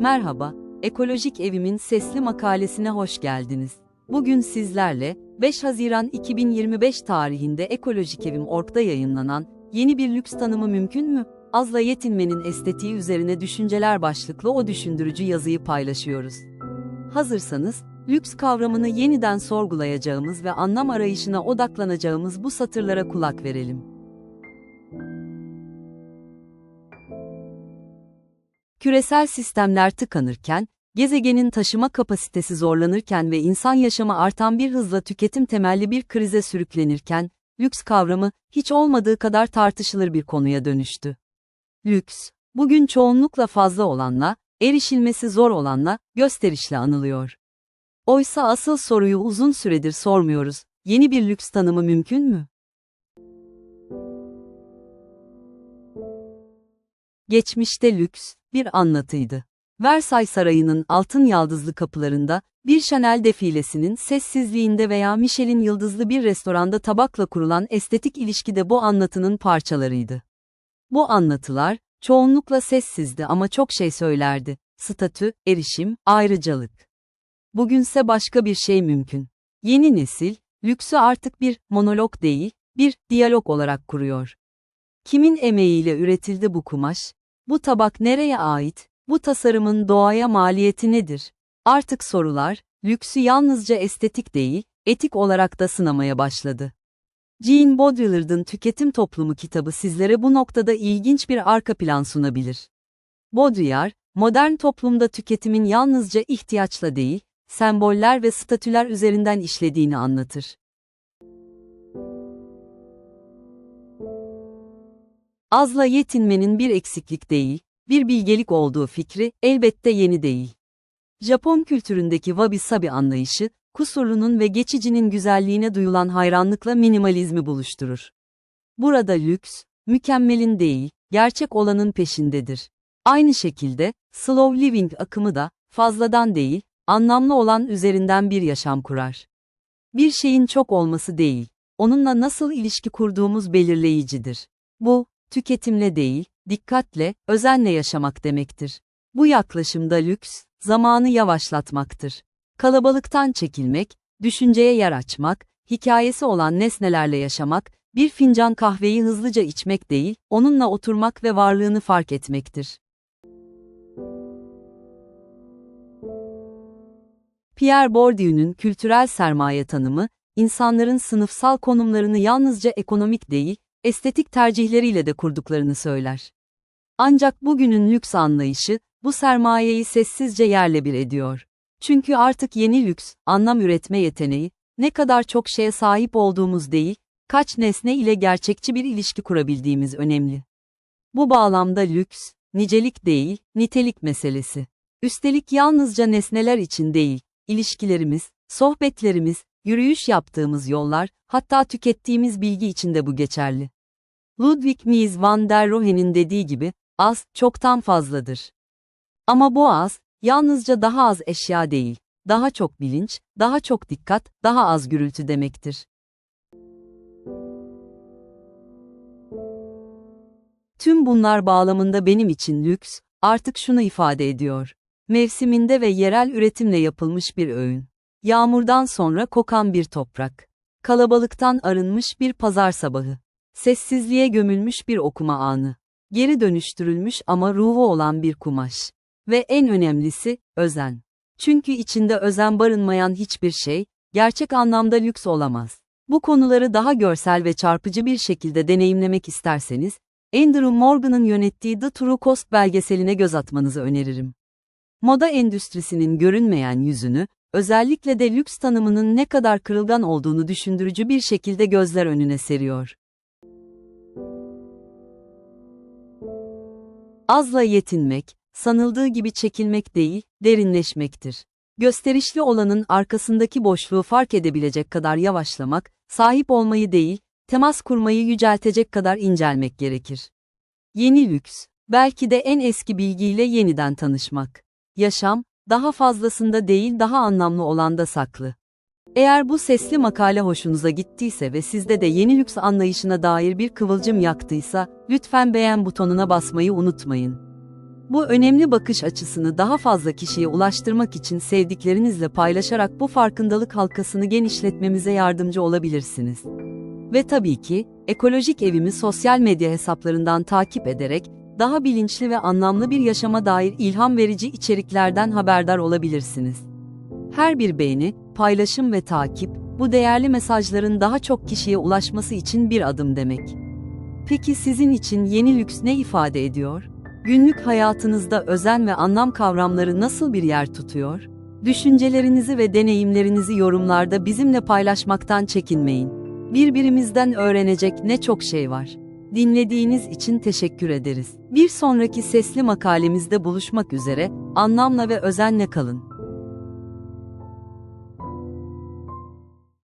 Merhaba, Ekolojik Evimin sesli makalesine hoş geldiniz. Bugün sizlerle 5 Haziran 2025 tarihinde Ekolojik Evim Org'da yayınlanan yeni bir lüks tanımı mümkün mü? Azla yetinmenin estetiği üzerine düşünceler başlıklı o düşündürücü yazıyı paylaşıyoruz. Hazırsanız, lüks kavramını yeniden sorgulayacağımız ve anlam arayışına odaklanacağımız bu satırlara kulak verelim. Küresel sistemler tıkanırken, gezegenin taşıma kapasitesi zorlanırken ve insan yaşamı artan bir hızla tüketim temelli bir krize sürüklenirken, lüks kavramı hiç olmadığı kadar tartışılır bir konuya dönüştü. Lüks, bugün çoğunlukla fazla olanla, erişilmesi zor olanla, gösterişle anılıyor. Oysa asıl soruyu uzun süredir sormuyoruz. Yeni bir lüks tanımı mümkün mü? Geçmişte lüks, bir anlatıydı. Versailles Sarayı'nın altın yaldızlı kapılarında, bir Chanel defilesinin sessizliğinde veya Michelin yıldızlı bir restoranda tabakla kurulan estetik ilişki de bu anlatının parçalarıydı. Bu anlatılar, çoğunlukla sessizdi ama çok şey söylerdi. Statü, erişim, ayrıcalık. Bugünse başka bir şey mümkün. Yeni nesil, lüksü artık bir monolog değil, bir diyalog olarak kuruyor. Kimin emeğiyle üretildi bu kumaş? Bu tabak nereye ait? Bu tasarımın doğaya maliyeti nedir? Artık sorular, lüksü yalnızca estetik değil, etik olarak da sınamaya başladı. Jean Baudrillard'ın Tüketim Toplumu kitabı sizlere bu noktada ilginç bir arka plan sunabilir. Baudrillard, modern toplumda tüketimin yalnızca ihtiyaçla değil, semboller ve statüler üzerinden işlediğini anlatır. Azla yetinmenin bir eksiklik değil, bir bilgelik olduğu fikri elbette yeni değil. Japon kültüründeki wabi-sabi anlayışı, kusurlunun ve geçicinin güzelliğine duyulan hayranlıkla minimalizmi buluşturur. Burada lüks, mükemmelin değil, gerçek olanın peşindedir. Aynı şekilde, slow living akımı da, fazladan değil, anlamlı olan üzerinden bir yaşam kurar. Bir şeyin çok olması değil, onunla nasıl ilişki kurduğumuz belirleyicidir. Bu, tüketimle değil, dikkatle, özenle yaşamak demektir. Bu yaklaşımda lüks, zamanı yavaşlatmaktır. Kalabalıktan çekilmek, düşünceye yer açmak, hikayesi olan nesnelerle yaşamak, bir fincan kahveyi hızlıca içmek değil, onunla oturmak ve varlığını fark etmektir. Pierre Bourdieu'nun kültürel sermaye tanımı, insanların sınıfsal konumlarını yalnızca ekonomik değil, estetik tercihleriyle de kurduklarını söyler. Ancak bugünün lüks anlayışı, bu sermayeyi sessizce yerle bir ediyor. Çünkü artık yeni lüks, anlam üretme yeteneği, ne kadar çok şeye sahip olduğumuz değil, kaç nesne ile gerçekçi bir ilişki kurabildiğimiz önemli. Bu bağlamda lüks, nicelik değil, nitelik meselesi. Üstelik yalnızca nesneler için değil, ilişkilerimiz, sohbetlerimiz, yürüyüş yaptığımız yollar, hatta tükettiğimiz bilgi için de bu geçerli. Ludwig Mies van der Rohe'nin dediği gibi, az, çoktan fazladır. Ama bu az, yalnızca daha az eşya değil, daha çok bilinç, daha çok dikkat, daha az gürültü demektir. Tüm bunlar bağlamında benim için lüks, artık şunu ifade ediyor. Mevsiminde ve yerel üretimle yapılmış bir öğün. Yağmurdan sonra kokan bir toprak. Kalabalıktan arınmış bir pazar sabahı. Sessizliğe gömülmüş bir okuma anı. Geri dönüştürülmüş ama ruhu olan bir kumaş. Ve en önemlisi, özen. Çünkü içinde özen barınmayan hiçbir şey, gerçek anlamda lüks olamaz. Bu konuları daha görsel ve çarpıcı bir şekilde deneyimlemek isterseniz, Andrew Morgan'ın yönettiği The True Cost belgeseline göz atmanızı öneririm. Moda endüstrisinin görünmeyen yüzünü, özellikle de lüks tanımının ne kadar kırılgan olduğunu düşündürücü bir şekilde gözler önüne seriyor. Azla yetinmek, sanıldığı gibi çekilmek değil, derinleşmektir. Gösterişli olanın arkasındaki boşluğu fark edebilecek kadar yavaşlamak, sahip olmayı değil, temas kurmayı yüceltecek kadar incelmek gerekir. Yeni lüks, belki de en eski bilgiyle yeniden tanışmak. Yaşam, daha fazlasında değil daha anlamlı olanda saklı. Eğer bu sesli makale hoşunuza gittiyse ve sizde de yeni lüks anlayışına dair bir kıvılcım yaktıysa, lütfen beğen butonuna basmayı unutmayın. Bu önemli bakış açısını daha fazla kişiye ulaştırmak için sevdiklerinizle paylaşarak bu farkındalık halkasını genişletmemize yardımcı olabilirsiniz. Ve tabii ki, ekolojik evimi sosyal medya hesaplarından takip ederek, daha bilinçli ve anlamlı bir yaşama dair ilham verici içeriklerden haberdar olabilirsiniz. Her bir beğeni, paylaşım ve takip, bu değerli mesajların daha çok kişiye ulaşması için bir adım demek. Peki sizin için yeni lüks ne ifade ediyor? Günlük hayatınızda özen ve anlam kavramları nasıl bir yer tutuyor? Düşüncelerinizi ve deneyimlerinizi yorumlarda bizimle paylaşmaktan çekinmeyin. Birbirimizden öğrenecek ne çok şey var. Dinlediğiniz için teşekkür ederiz. Bir sonraki sesli makalemizde buluşmak üzere, anlamla ve özenle kalın.